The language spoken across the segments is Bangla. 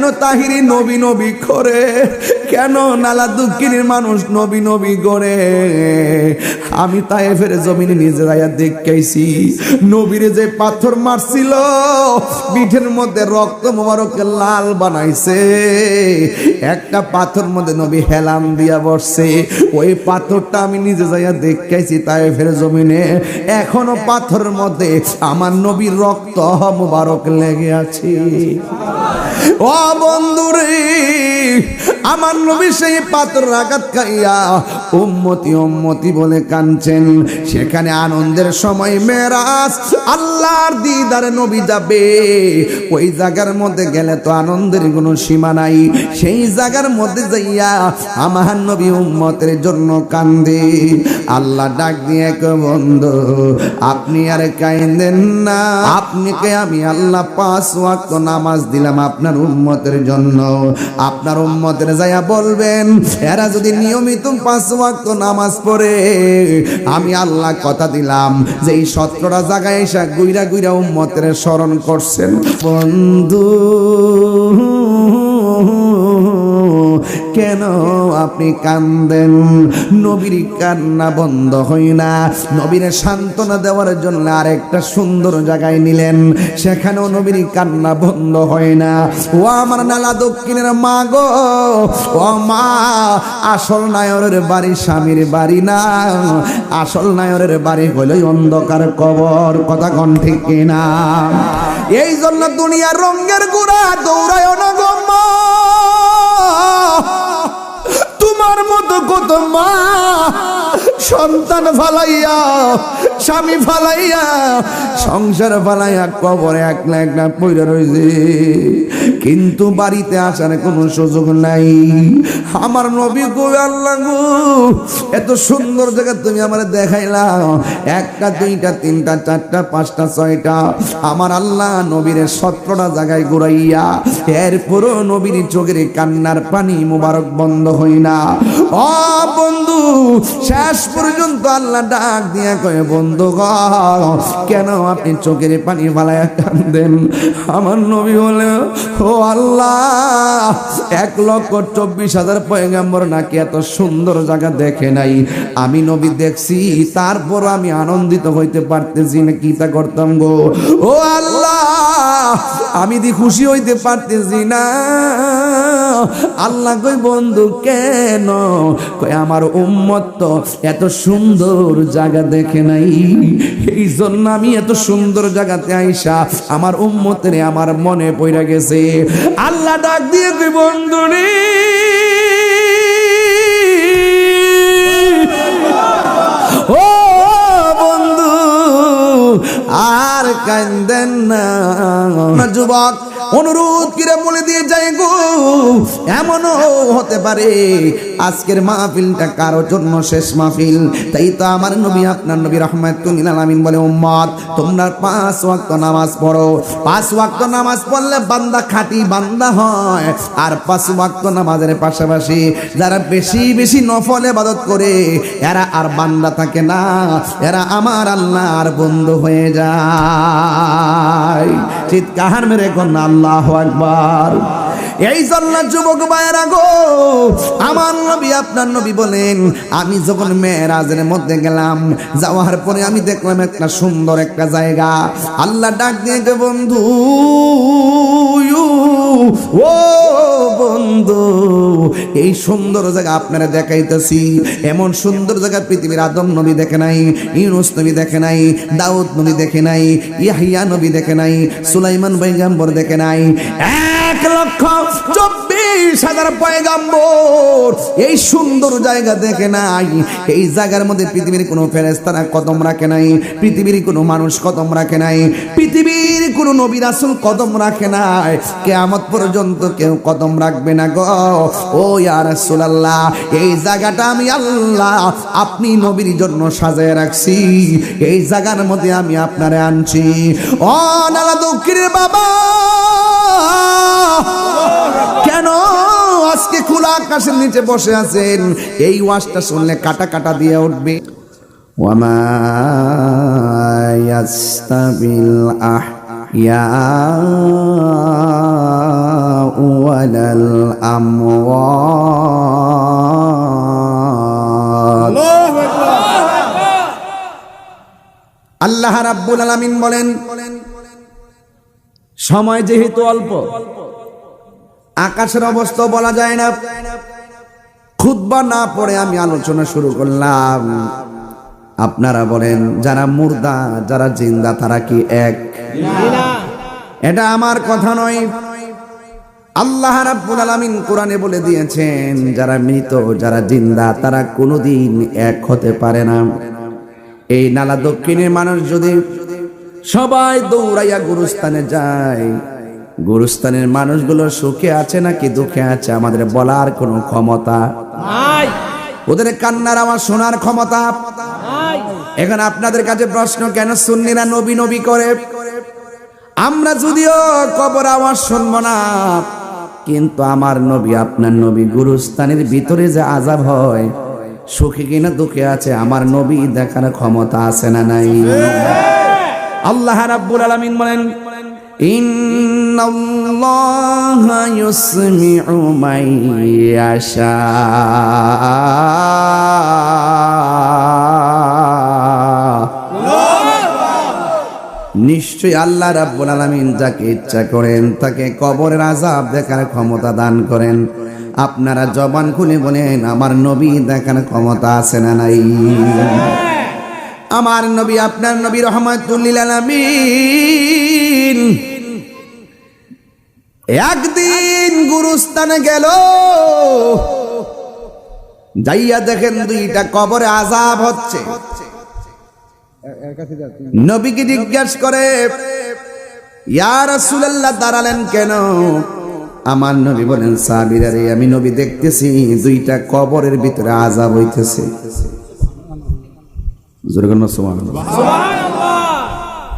কেন তাহিরি নবী নবী করে। কেন নালা দুঃখিনীর মানুষ নবী নবী করে আমি তাইফের জমিনে নিজে যাইয়া দেখেছি নবীরে যে পাথর মারছিল, পিঠের মধ্যে রক্ত মোবারকে লাল বানাইছে। একটা পাথর মধ্যে নবী হেলাম দিয়া বসছে। ওই পাথরটা আমি নিজে যাইয়া দেখেছি তাইফের জমিনে, এখনও পাথরের মধ্যে আমার নবীর রক্ত মোবারক লেগে আছে। ও বন্ধুরে, আমার নবী সেই পাথর আঘাত খাইয়া উম্মতি উম্মতি বলে কানছেন সেখানে আনন্দের সময় মেরাজ আল্লাহর দিদারে নবী যাবে। ওই জায়গার মধ্যে গেলে তো আনন্দের কোনো সীমা নাই। সেই জায়গার মধ্যে যাইয়া আমার নবী উম্মতের জন্য কান্দে। আল্লাহ ডাক দিয়ে কে বন্ধু, আপনি আর কাইন্দেন না। আপনাকে আমি আল্লাহ পাঁচ ওয়াক্ত নামাজ দিলাম আপনার উম্মতের জন্য। আপনার উম্মতের যাইয়া বলবেন, এরা যদি নিয়মিত পাঁচ ওয়াক্ত নামাজ পড়ে, আমি আল্লাহ কথা দিলাম, যে এই সত্রটা জায়গায় এসে গুইরা গুইরা উম্মতের স্মরণ করছেন। বন্ধু কেন আপনি কান্দেন? নবীর কান্না বন্ধ হই না। নবীর সান্ত্বনা দেওয়ার জন্য আরেকটা সুন্দর জায়গায় নিলেন। সেখানেও নবীর কান্না বন্ধ হয় না। ও আমার নালা দক্ষিণের মা গো। ও মা, আসল নায়রের বাড়ি স্বামীর বাড়ি না। আসল নায়রের বাড়ি হলো অন্ধকার কবর। কথা কন ঠিক কিনা? এই জন্য দুনিয়ার রঙের গুড়া দৌড়ায় না কত মা সন্তান ফালাইয়া, স্বামী ফালাইয়া, সংসার ফালাইয়া কবরে একলা একলা পইরা রয়েছে কিন্তু বাড়িতে আসার কোনো সুযোগ নাই। আমার নবী গো, আল্লাহ গো, এত সুন্দর জায়গা তুমি আমার দেখাইলা। একটা, দুইটা, তিনটা, চারটা, পাঁচটা, ছয়টা। আমার আল্লাহ নবীর সতেরোটা জায়গায় ঘুরাইয়া, এরপরও নবীর চোখের কান্নার পানি মুবারক বন্ধ হই না ও বন্ধু, শেষ পর্যন্ত আল্লাহ ডাক দিয়া কয়ে বন্ধু কেন আপনি চোখের পানি ফালায় কান্দেন আমার নবী বলে, ও আল্লাহ, এক লক্ষ চব্বিশ হাজার পয়গাম্বর নাকি এত সুন্দর জায়গা দেখে নাই। আমি নবী দেখছি তারপর আমি আনন্দিত হইতে পারতেছি না, কি তা করতাম গো? ও আল্লাহ, আমি দি খুশি হইতে পারতেছি না। আল্লাহ কই, বন্ধু কেন? কই, আমার উম্মত তো এত সুন্দর জায়গা দেখে নাই। এই জন্য আমি এত সুন্দর জায়গাতে আইসা আমার উম্মতের আমার মনে পড়া গেছে। আল্লাহ ডাক দিয়ে কই, বন্ধু রে। ও বন্ধু, আর কান্দেন না। যুবক অনুরোধ কিরে বলে দিয়ে যাই গো, এমনও হতে পারে। আজকের মাহফিলটা কারোর জন্য শেষ মাহফিল? তাই তো আমার নবী, আপনার নবী রহমাতুল বলে উম্মত তোমরা পাঁচ ওয়াক্ত নামাজ পড়ো। পাঁচ ওয়াক্ত নামাজ পড়লে বান্দা খাঁটি বান্দা হয়। আর পাঁচ ওয়াক্ত নামাজের পাশাপাশি যারা বেশি বেশি নফল ইবাদত করে, এরা আর বান্দা থাকে না, এরা আমার আল্লাহর বন্ধু হয়ে যায়। চিৎকার মেরে কন্যা আল্লাহ আকবার এই জন্য যুবক ভাইয়েরা গো, আমার নবী আপনার নবী বলেন, আমি যখন মেয়েরাজের মধ্যে গেলাম, যাওয়ার পরে আমি দেখলাম একটা সুন্দর একটা জায়গা। আল্লাহ ডাক দিয়ে বন্ধু ও বন্ধু, এই সুন্দর জায়গা আপনারা দেখাইতেছি। এমন সুন্দর জায়গা পৃথিবীর আদম নবী দেখে নাই, ইউনুস নবী দেখে নাই, দাউদ নবী দেখে নাই, ইয়াহিয়া নবী দেখে নাই, সুলাইমান পয়গাম্বর দেখে নাই। এক লক্ষ চব্বিশ হাজার পয়গাম্বর। এই সুন্দর জায়গা দেখে নাই। এই জায়গার মধ্যে পৃথিবীর কোনো ফেরেস্তারা কদম রাখে নাই। পৃথিবীর কোনো মানুষ কদম রাখে নাই। পৃথিবীর কোনো নবী রাসূল কদম রাখে নাই। কেয়ামত পর্যন্ত কেউ কদম রাখবে না গো। ও ইয়া রাসূলুল্লাহ, এই জায়গাটা আমি আল্লাহ আপনি নবীর জন্য সাজায় রাখছি। এই জায়গার মধ্যে আমি আপনারে আনছি। ও নালা দক্ষিণের বাবা! কেন আজকে খোলা আকাশের নিচে বসে আছেন এই ওয়াজটা শুনলে কাটা কাটা দিয়ে উঠবে ওয়ামা ইয়াস্তাবিল আহইয়া ولا الأموات আল্লাহ রাব্বুল আলামিন বলেন সময় যেহেতু অল্প আকাশের অবস্থা বলা যায় না। খুতবা না পড়ে আমি আলোচনা শুরু করলাম। আপনারা বলেন যারা মুর্দা যারা জিন্দা তারা কি এক? এটা আমার কথা নয়। আল্লাহ রাব্বুল আলামিন কোরআনে বলে দিয়েছেন যারা মৃত যারা জিন্দা তারা কোনোদিন এক হতে পারে না। এই নালা দক্ষিণের মানুষ যদি সবাই দৌড়াইয়া গুরুস্থানে যায় গুরুস্থানের মানুষগুলো সুখে আছে নাকি দুঃখে আছে? আমাদের বলার কোনো ক্ষমতা? ওদের কান্নার আমার শোনার ক্ষমতা? এখন আপনাদের কাছে প্রশ্ন কেন সুন্নিরা নবী নবী করে? আমরা যদিও কবর আওয়াজ শুনব না কিন্তু আমার নবী আপনার নবী গুরুস্থানের ভিতরে যে আজাব হয় সুখে কিনা দুঃখে আছে আমার নবী দেখার ক্ষমতা আছে না নাই? আল্লাহ রাব্বুল আলামিন বলেন ইন্নাল্লাহা ইউসমিউ মান ইয়াশা নিশ্চয়ই আল্লাহ রাব্বুল আলামিন যাকে ইচ্ছা করেন, তাকে কবরের আযাব দেখার ক্ষমতা দান করেন। আপনারা জবান খুলে বলেন, আমার নবী দেখার ক্ষমতা আছে না নাই? আমার নবী, আপনার নবী রহমাতুল্লিল আলামিন। একদিন গুরুস্থানে গেল। যাইয়া দেখেন দুইটা কবরে আজাব হচ্ছে। নবীকে জিজ্ঞাসা করে ইয়া রাসূলুল্লাহ দাঁড়ালেন কেন? আমার নবী বলেন সাহাবীরা রে আমি নবী দেখতেছি দুইটা কবরের ভিতরে আজাব হইতেছে।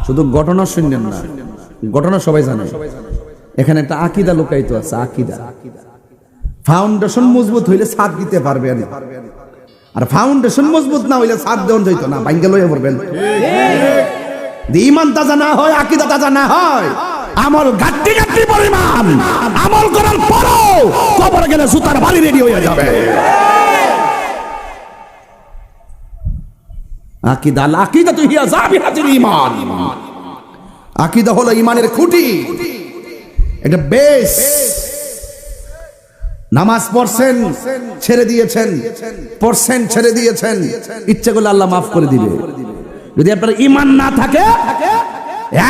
শুধু ঘটনা শুনলেন না ঘটনা সবাই জানে। এখানে একটা আকিদা লুকায়িত আছে, আকিদা। ফাউন্ডেশন মজবুত হইলে সাথ দিতে পারবে না। আর ফাউন্ডেশন মজবুত না হইলে সাথ দেওয়া যাইতো না ভাঙ্গে লইয়া পড়বেন। ইমান তাজা না হয়, আকিদা তাজা না হয়, আমল গাট্টি গাট্টি পরিমাণ, আমল করার পরও কবর গেলে সুতার বাড়ি রেডি হয়ে যাবে। আকিদা আকিদা তো হিয়া জাবিহাতুল ঈমান। আকিদা হলো ইমানের খুঁটি। এটা বেশ নামাজ পড়ছেন, ছেড়ে দিয়েছেন, পড়ছেন, ছেড়ে দিয়েছেন। ইচ্ছে করলে আল্লাহ মাফ করে দিবে। যদি আপনার ইমান না থাকে,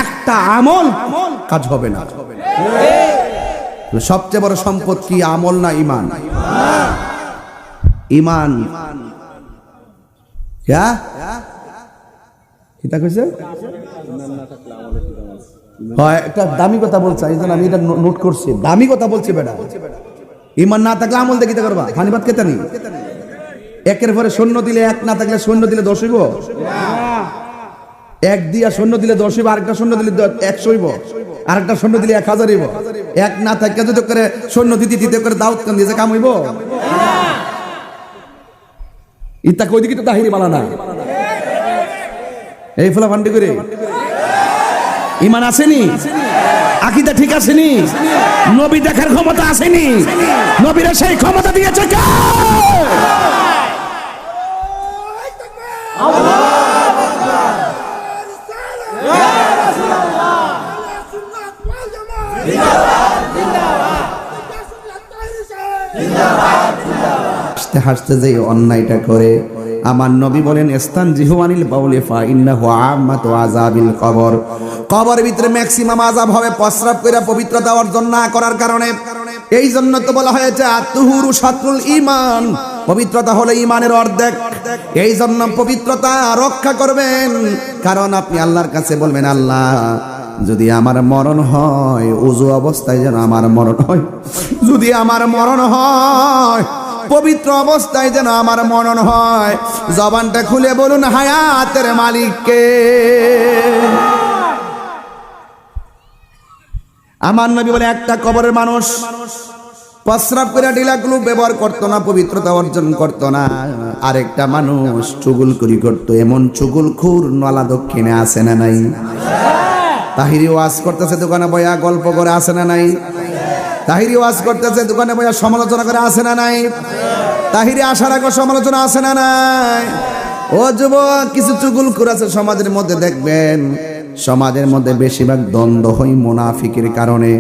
একটা আমল কাজ হবে না। সবচেয়ে বড় সম্পদ কি? আমল না ইমান ইমান কিতা কইছে? হয়, একটা দামি কথা বলছে, এই আমি এটা নোট করছি। দামি কথা বলছি বেটা। ইমান না থাকলে আমল দেখিতে করবা? ফানিবাদ কেতা নি একের পরে শূন্য দিলে এক, না থাকলে শূন্য দিলে দশ হইব? এক দিয়া শূন্য দিলে দশ হইব, আরেকটা শূন্য দিলে একশো হইব। আরেকটা শূন্য দিলে এক হাজার হইব। এক না থাকলে যদি করে শূন্য দিতে দিতে করে দাউদ কান দিয়েছে কাম হইব? ইতা কই দিকে তো তাহিরি বালা না এই ফলা ফান্ডি করে ইমান আসেনি? আকিদা ঠিক আসেনি? নবী দেখার ক্ষমতা আসেনি? নবীরা সেই ক্ষমতা দিয়েছে কে? হাসতে হাসতে যে অন্যায়টা করে আমার নবী বলেন স্থান জিহুয়ানিল বাউলে ফা ইন্নাহু আম্মাতু আযাবিল কবর। কবর ভিতরে ম্যাক্সিমাম আযাব হবে প্রস্রাব কইরা পবিত্রতা অর্জন না করার কারণে। এই জন্য তো বলা হয়েছে আতুহুরু শাত্রুল ঈমান। পবিত্রতা হলো ঈমানের অর্ধেক। এই জন্য পবিত্রতা রক্ষা করবেন। কারণ আপনি আল্লাহর কাছে বলবেন, আল্লাহ, যদি আমার মরণ হয়, উজু অবস্থায় যেন আমার মরণ হয়, যদি আমার মরণ হয় পবিত্র অবস্থায় যেন আমার মরণ হয়। জবানটা খুলে বলুন, হায়াতের মালিককে। আমার নবী বলে, একটা কবরের মানুষ প্রস্রাব করে ডিলাগুলো ব্যবহার করতো না, পবিত্রতা অর্জন করতো না। আরেকটা মানুষ চুগুল করি করতো, এমন চুগুল খুর নলা দক্ষিণে আসে না নাই। তাহিরি ওয়াজ করতেছে, দোকানে বয়া গল্প করে আসে না নাই। তাহিরি ওয়াজ করতেছে, দোকানে বইয়া সমালোচনা করে আসে না নাই? তাহিরি আসার আগে সমালোচনা আসে না নাই? ও যুবক, কিছু চুগুল আছে সমাজের মধ্যে, দেখবেন সমাজের মধ্যে বেশিরভাগ দ্বন্দ্ব হয় মুনাফিকের কারণে।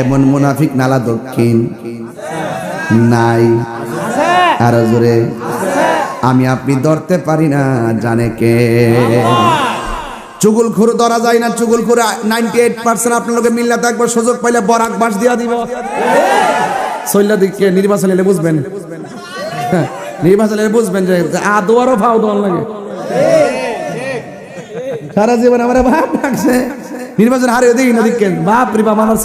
এমন মুনাফিক নালা দক্ষিণ নাই। আরও জোরে। আমি আপনি ধরতে পারি না, জানে কে? চুগুল খুর ধরা যায় না, চুগুল খুর নাইনটি এইট পার্সেন্ট আপনার লোকে মিল্লা থাকবে, সুযোগ পাইলে বরাক বাস দিয়া দিব। সৈল্লা দিকে নির্বাচন এলে বুঝবেন। নির্বাচন এলে বুঝবেন যে দোয়ার লাগে। সারা জীবন আমার নির্বাচন হারিয়ে দিই না দিকেন বাপ রে বাপ, আমার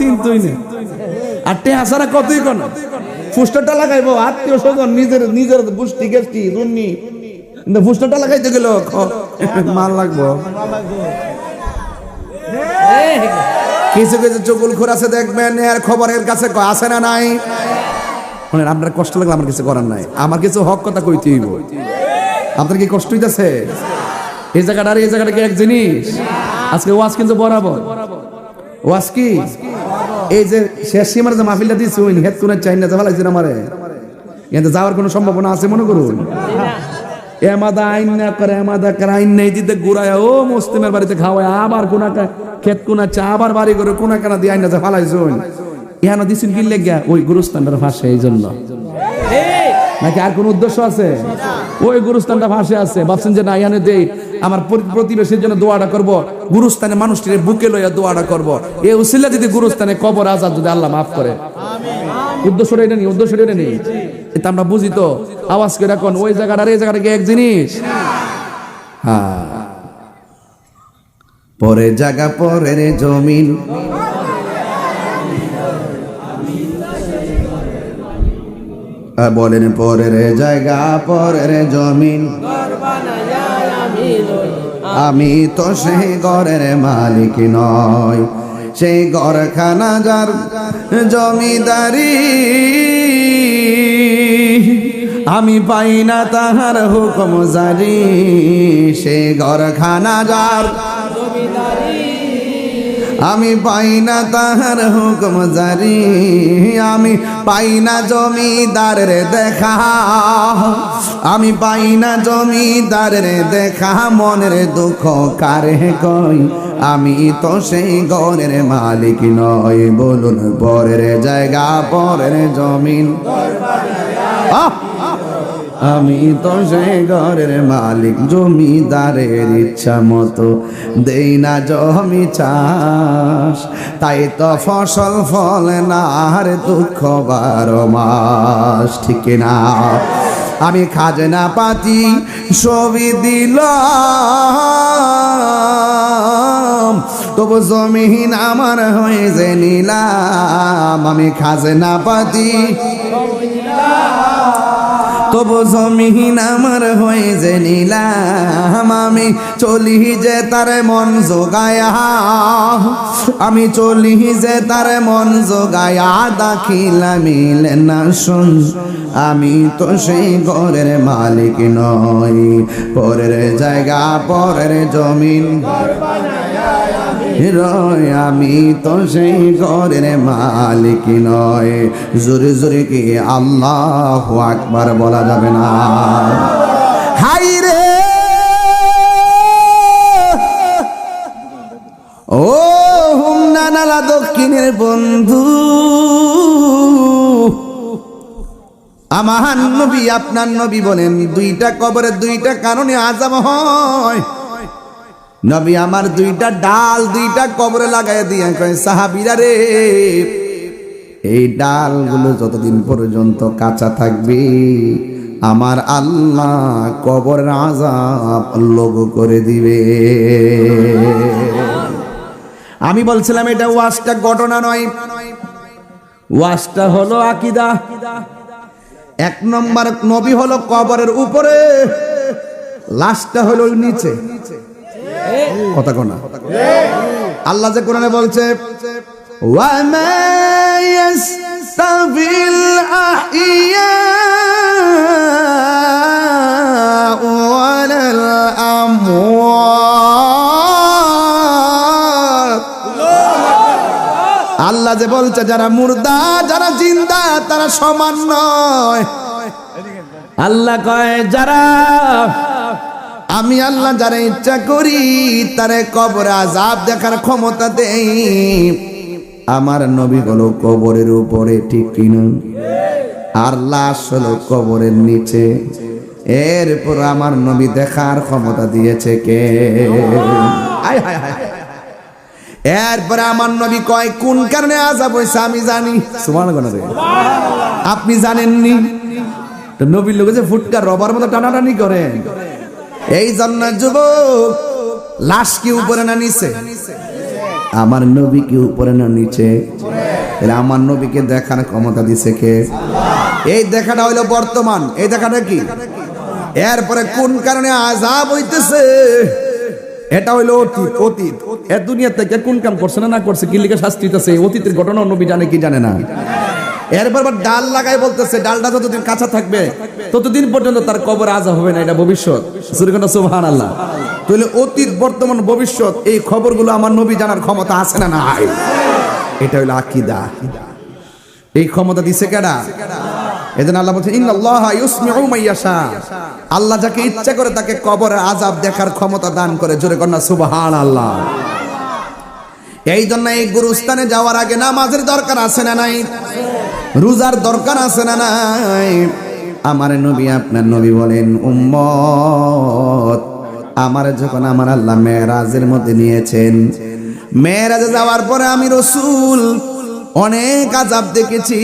আর টে হাসারা কতই কোন? ফুস্টারটা লাগাইবো, আত্মীয় স্বজন, নিজের নিজের গোষ্ঠী গেষ্টি রুন্নি কিন্তু লাগাইতে গেল মাল লাগবো। কিছু কিছু চকুল খুর আছে দেখবেন এর খবরের কাছে আছে না নাই? শুনেন আপনার কষ্ট লাগলে আমার কিছু করার নাই। আমার কিছু হক কথা কইতে হইব। আপনার কি কষ্ট হইতেছে? এই জায়গাটা আর এই জায়গাটা কি এক জিনিস? আজকে ওয়াজ কিন্তু বরাবর। ওয়াজ কি? এই যে শেষ সীমার যে মাহফিলটা ওই হেড কোন চাই না ফেলাইছেন আমারে। এতে যাওয়ার কোনো সম্ভাবনা আছে মনে করুন? এমাদা আইন না করে এমাদা করে আইন নেই দিতে ঘুরায় ও মুসলিমের বাড়িতে খাওয়ায় আবার কোনা চা আবার বাড়ি করে কোনা কেনা দিয়ে আইন ফালাইছুন। ইহানো দিছুন কি লেগা ওই গুরুস্থানটার ফাঁসে এই জন্য। নাকি আর কোন উদ্দেশ্য আছে? ওই গুরুস্থানটা ভাসে আছে। ভাবছেন যে না ইহানে দেই আমার প্রতিবেশীর জন্য দোয়াটা করব। গুরুস্থানে মানুষটির বুকে লইয়া দোয়াটা করব। এই উসিলা যদি গুরুস্থানে কবর আজাদ যদি আল্লাহ মাফ করে। উদ্দেশ্যটা এটা নেই উদ্দেশ্যটা এটা নেই। এটা আমরা বুঝি তো, আওয়াজ করে এখন ওই জায়গাটা এই জায়গাটা এক জিনিস? হ্যাঁ পরে জায়গা, পরের জমিন। বলেন পরের জায়গা, পরের জমিন। আমি তো সেই ঘরের মালিক নয় সেই গড়খানা যার জমিদারি। আমি পাই না তাহার হুকুম জারি। সেই গড়খানা যার আমি পাই না তাহার হুকুম জারি, আমি পাই না জমিদারের দেখা। আমি পাই না জমিদারের দেখা, মনের দুঃখ কারে কই? আমি তো সেই ঘরের মালিক নয় বলুন পরের জায়গা, পরের জমিন। আহ! আমি তো সেই ঘরের মালিক, জমিদারের ইচ্ছা মতো দেই না জমি চাষ। তাই তো ফসল ফল না, আর দুঃখ বারো মাস, ঠিক না? আমি খাজনা পাতি ছবি দিলাম, তবু জমিহীন আমার হয়ে যে নিলাম। আমি খাজনা পাতি তবু জমিহীন আমার হয়ে যে নিলাম, আমি চলি যে তার মন জোগায়া। আমি চলি যে তার মন জোগায়া, দাখিলা মিলে না শুন। আমি তো সেই ঘরের মালিক নই পরের জায়গা, পরের জমিন। রয়, আমি তো সেই ঘরের মালিক নয়। জোরে জোরে কি আল্লাহ আকবার বলা যাবে না। হাই রে! ও হুমনা নালা দক্ষিণের বন্ধু আমার নবী, আপনার নবী বলেন, দুইটা কবরের দুইটা কারণে আজাব হয়। নবী আমার দুইটা ডাল দুইটা কবরে লাগাই দিয়ে কয়, সাহাবিরা রে, এই ডালগুলো যতদিন পর্যন্ত কাঁচা থাকবে, আমার আল্লাহ কবরের আজাব লোগ করে দিবে। আমি বলছিলাম, এটা ওয়াজটা ঘটনা নয়। ওয়াজটা হলো আকিদা। এক নম্বর নবী হলো কবরের উপরে, লাশটা হলো নিচে। কথা কোনা আল্লাহ যে কোরআনে বলছে আল্লাহ যে বলছে, যারা মুর্দা, যারা জিন্দা, তারা সমান নয়। আল্লাহ কয়, যারা আমি আল্লাহ যারা ইচ্ছা করি তারে কবর আজাব দেখার ক্ষমতা দেই। আমার নবী হলো কবরের উপরে ঠিক কিনা? আর লাশ হলো কবরের নিচে। এরপর আমার নবী দেখার ক্ষমতা দিয়েছে কে? আয় এরপরে আমার নবী কয় কোন কারণে আজাব হয়েছে আমি জানি। সুবহানাল্লাহ আপনি জানেননি? তো নবীর লোকে যে ফুটকা রবার মতো টানাটানি করে এই জন্য যুবক, লাশ কি উপরে না নিচে? আমার নবী কি উপরে না নিচে? আমার নবীকে দেখার ক্ষমতা দিছে কে? এই দেখাটা হইল বর্তমান। এই দেখাটা কি? এরপরে কোন কারণে আজাব হইতেছে? এটা হইল অতীত। অতীত। এ দুনিয়া থেকে কোন কাম করছে না না করছে কি লিখে শাস্তি অতীতের ঘটনা নবী জানে কি জানে না? এরপর ডাল লাগাই বলতেছে, ডালটা যতদিন কাঁচা থাকবে, ততদিন পর্যন্ত তার কবর আজা হবে না, এটা ভবিষ্যৎ। সুবহান আল্লাহ তাহলে অতীত, বর্তমান, ভবিষ্যৎ, এই খবরগুলো আমার নবী জানার ক্ষমতা আছে না নাই? এটা হইল আকিদা। এই ক্ষমতা দিছে কেডা এজন্য আল্লাহ বলছেন ইন্নাল্লাহা ইউসমিউ মাইয়াশা আল্লাহ যাকে ইচ্ছা করে তাকে কবরের আযাব দেখার ক্ষমতা দান করে, জোরে কন্যা সুবহানাল্লাহ। এই জন্য এই গুরুস্থানে যাওয়ার আগে নামাজের দরকার আছে না নাই? রোজার দরকার আছে না নাই? আমার নবী, আপনার নবী বলেন, উম্মত, আমার যখন আমার আল্লাহ মেয়েরাজের মধ্যে নিয়েছেন, মেয়েরাজে যাওয়ার পরে আমি রসুল, অনেক আজাব দেখেছি।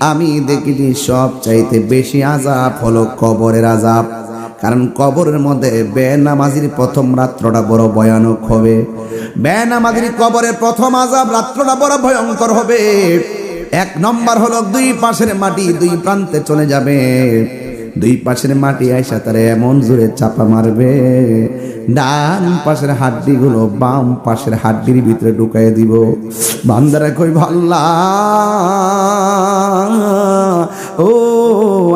আমি দেখেছি সব চাইতে বেশি আজাব হলো কবরের আজাব কারণ কবরের মধ্যে বেনামাজির প্রথম রাত্রটা বড় ভয়ানক হবে। বেনামাজির কবরের প্রথম আজাব রাত্রটা বড় ভয়ঙ্কর হবে। এক নম্বর হলো দুই পাশের মাটি দুই প্রান্তে চলে যাবে। দুই পাশের মাটি আইসা তারে এমন জোরে চাপা মারবে। ডান পাশের হাড্ডিগুলো বাম পাশের হাড্ডির ভিতরে ঢুকাই দিব। বান্দারা কই ভাল্লা ও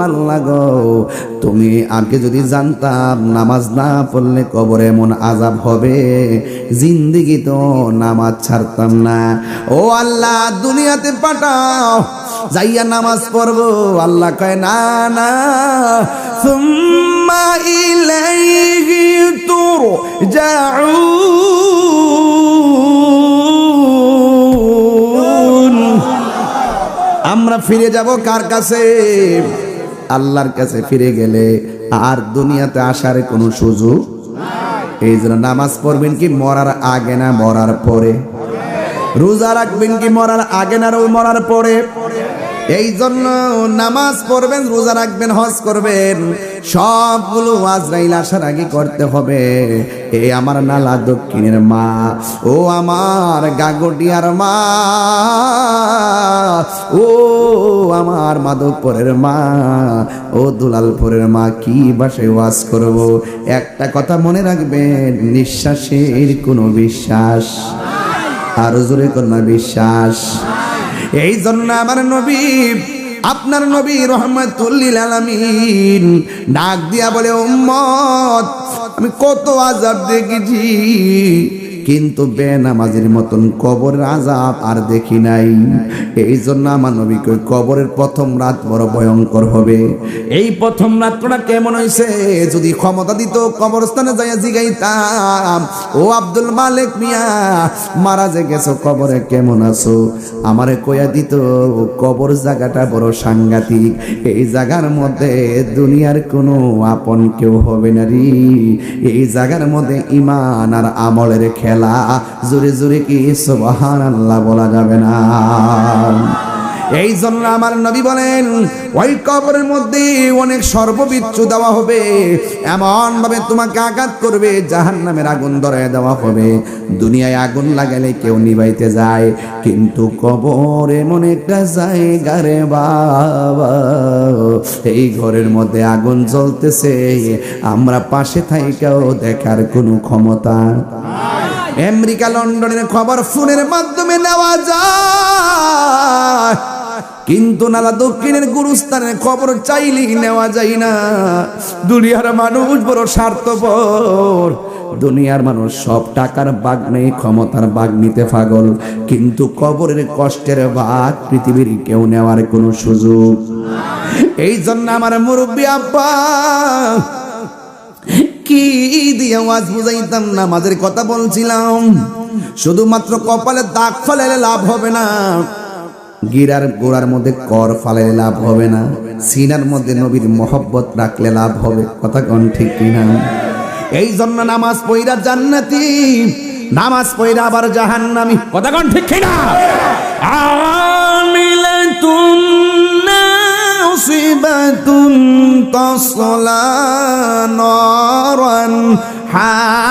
আল্লাহ গো, তুমি আগে যদি জানতাম নামাজ না পড়লে কবরে এমন আজাব হবে। জিন্দিগি তো নামাজ ছাড়তাম না। ও আল্লাহ, দুনিয়াতে পাঠাও, যাইয়া নামাজ পড়ব। আল্লাহ কয়, না না। সুম্মা ইলাইহি তুরজাউন। আমরা ফিরে যাব কার কাছে? আল্লাহর কাছে ফিরে গেলে আর দুনিয়াতে আসার কোনো সুযোগ এই জন্য নামাজ পড়বেন কি মরার আগে না মরার পরে? রোজা রাখবেন কি মরার আগে না মরার পরে? এই জন্য নামাজ পড়বেন, রোজা রাখবেন, হজ করবেন। সবগুলো আজরাইল আসার আগে করতে হবে। এই আমার নালা দক্ষিণের মা, ও আমার গাগটিয়ার মা। ও, আমার মাধবপুরের মা, ও দুলালপুরের মা, কি বাসে ওয়াজ করব? একটা কথা মনে রাখবেন, নিঃশ্বাসের কোনো বিশ্বাস, আরও জোরে কন্যা বিশ্বাস। এই জন্য আমার নবী, আপনার নবী রহমতুল্লিল আলামিন ডাক দিয়া বলে, উম্মত, আমি কত আজাব দেখেছি কিন্তু বেনামাজির মতন কবর আজাব আর দেখি নাই। এই জন্য আমার নবী কই কবরের প্রথম রাত বড় ভয়ঙ্কর হবে। এই প্রথম রাতটা কেমন হয়েছে যদি ক্ষমতা দিত, কবরস্থানে যাইয়া জিগাইতাম। ও আব্দুল মালিক মিয়া, মারা যে গেছো, কবরে কেমন আছো? আমারে কইয়া দিত, কবর জায়গাটা বড় সাংঘাতিক। এই জায়গার মধ্যে দুনিয়ার কোনো আপন কেউ হবে না রে। এই জায়গার মধ্যে ইমান আর আমলের খেলা জোরে জোরে কি সুবহান আল্লাহ বলা যাবে না। এই জন্য আমার নবী বলেন, ওই কবরের মধ্যে অনেক সর্ববিচ্ছু দেওয়া হবে। এমন ভাবে তোমাকে আঘাত করবে জাহান নামের আগুন ধরায় দেওয়া হবে। দুনিয়ায় আগুন লাগালে কেউ নিবাইতে যায়, কিন্তু কবর এমন একটা জায়গা রে বাবা। এই ঘরের মধ্যে আগুন জ্বলতেছে, আমরা পাশে থাইকেও দেখার কোনো ক্ষমতা। আমেরিকা, লন্ডনের খবর ফোনের মাধ্যমে নেওয়া যায়। কিন্তু নালা দক্ষিণের গুরুস্থানের খবর চাইলেই নেওয়া যায় না। দুনিয়ার মানুষ বড় স্বার্থপর। দুনিয়ার মানুষ সব টাকার বাঘ নেই, ক্ষমতার বাঘ নিতে পাগল। কিন্তু কবরের কষ্টের বাঘ পৃথিবীর কেউ নেওয়ার কোনো সুযোগ। এই জন্য আমার মুরব্বী আব্বা কি দিয়ে বুঝাইতাম না, মাঝের কথা বলছিলাম। শুধুমাত্র কপালে দাগ ফেলে লাভ হবে না। গিরার গোড়ার মধ্যে কর ফালাইলে লাভ হবে না। সিনার মধ্যে নবীর মহব্বত রাখলে লাভ হবে, কথা কোন ঠিক কিনা? এই জন্য নামাজ পইরা জান্নাতি, নামাজ পইরা আবার জাহান্নামি, কথা কোন ঠিক কিনা? আমিলাতুন নাসিবাতুন তাসলা নারান হামিয়া।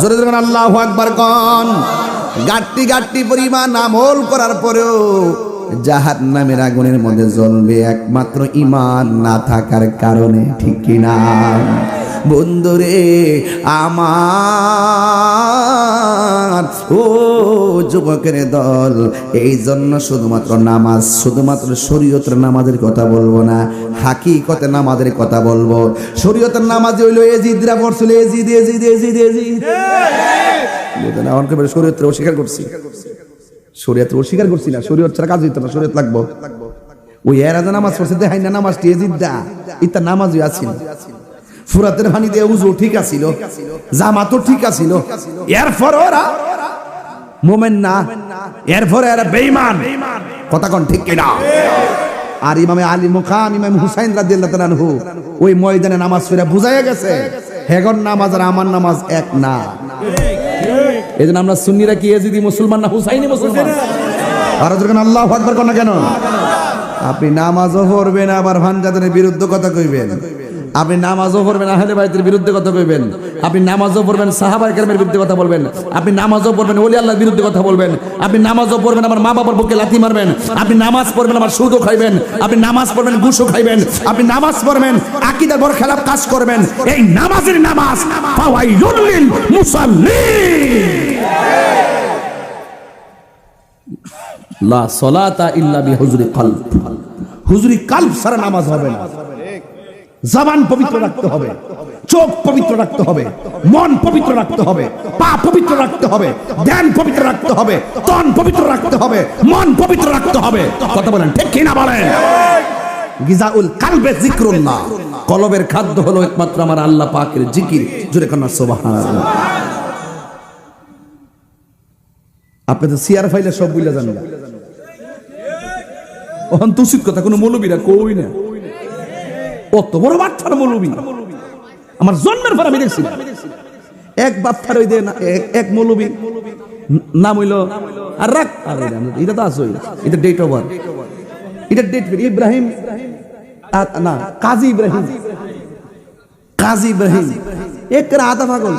জোরে জোরে আল্লাহু আকবার কন। গাট্টি গাট্টি পরিমাণ আমল করার পরেও জাহার নামের আগুনের মধ্যে জ্বলবে একমাত্র ইমান না থাকার কারণে, ঠিক কিনা? বন্ধুরে, আমার ও যুবকের দল, এই জন্য শুধুমাত্র নামাজ, শুধুমাত্র শরীয়তের নামাজের কথা বলব না হাকিকতে নামাজের কথা বলব। শরীয়তের নামাজ হইল এজিদরা পড়ছিল এজিদ এজিদ এজিদ এজিদ। শরীয়তের অস্বীকার করছি। শরীয়তের অস্বীকার করছি না, শরীয়ত ছাড়া কাজ হইতো না, শরীয়ত লাগবো। ওই নামাজ পড়ছে, দেখাই না নামাজটি এজিদা, ইতা নামাজই আছিল ফুরাতের পানি দিয়ে উজু ঠিক আছিল, জামাতও ঠিক আছিল। এরপর ওরা মোমেন না, এরপরে এরা বেঈমান। কথা কোন ঠিক কিনা? আর ইমামে আলী মুখাম ইমাম হুসাইন রাদিয়াল্লাহু তাআলা আনহু ওই ময়দানে নামাজ পড়ে বুঝাইয়া গেছে, হেগর নামাজ আর আমার নামাজ এক না। এই জন্য আমরা সুন্নিরা কি এজিদি মুসলমান না হুসাইনি মুসলমান? আর যখন আল্লাহ আকবার কোন কেন? আপনি নামাজও পড়বেন, আবার ভানজাদের বিরুদ্ধে কথা কইবেন। আপনি নামাজও পড়বেন, আহলে বাইতের বিরুদ্ধে কথা কইবেন আপনি নামাজও পড়বেন সাহাবাই কেরামের বিরুদ্ধে কথা বলবেন। আপনি নামাজও পড়বেন, ওলি আল্লাহর বিরুদ্ধে কথা বলবেন। আপনি নামাজও পড়বেন, আমার মা বাবার বুকে লাথি মারবেন। আপনি নামাজ পড়বেন, আমার সুদও খাইবেন। আপনি নামাজ পড়বেন, ঘুষও খাইবেন। আপনি নামাজ পড়বেন, আকিদার বড় খেলাপ কাজ করবেন। এই নামাজের নামাজ ফাওয়াইলুল লিল মুসাল্লিন। লা সলাতা ইল্লা বিহুজুরি কলব। হুজুরি কালব সারা নামাজ হবে না। জবান পবিত্র রাখতে হবে। চোখ পবিত্র রাখতে হবে। মন পবিত্র রাখতে হবে। পা পবিত্র রাখতে হবে। ধ্যান পবিত্র রাখতে হবে। তন পবিত্র রাখতে হবে। মন পবিত্র রাখতে হবে। কথা বলেন ঠিক কিনা বলেন? গিজাউল কালবে জিক্রুল্লাহ। কলবের খাদ্য হলো একমাত্র আমার আল্লাহ পাকের জিকির। জোরে কন্যা সুবহানাল্লাহ। আপনি তো সিয়ার ফাইলে সব বুঝলে জানেন ওখান তুসিত কথা কোনো মৌলবীরা কই না? অত বড় বাচ্চার মৌলবী। আমার জন্মের পর আমি দেখছি। এক বাচ্চার ওই এক- মৌলবী। নাম হইল আর রাখ এটা তো আসই এটা ডেট অফ এটা ডেট ইব্রাহিম। না, কাজী ইব্রাহিম। কাজী ইব্রাহিম। এক আধা পাগল।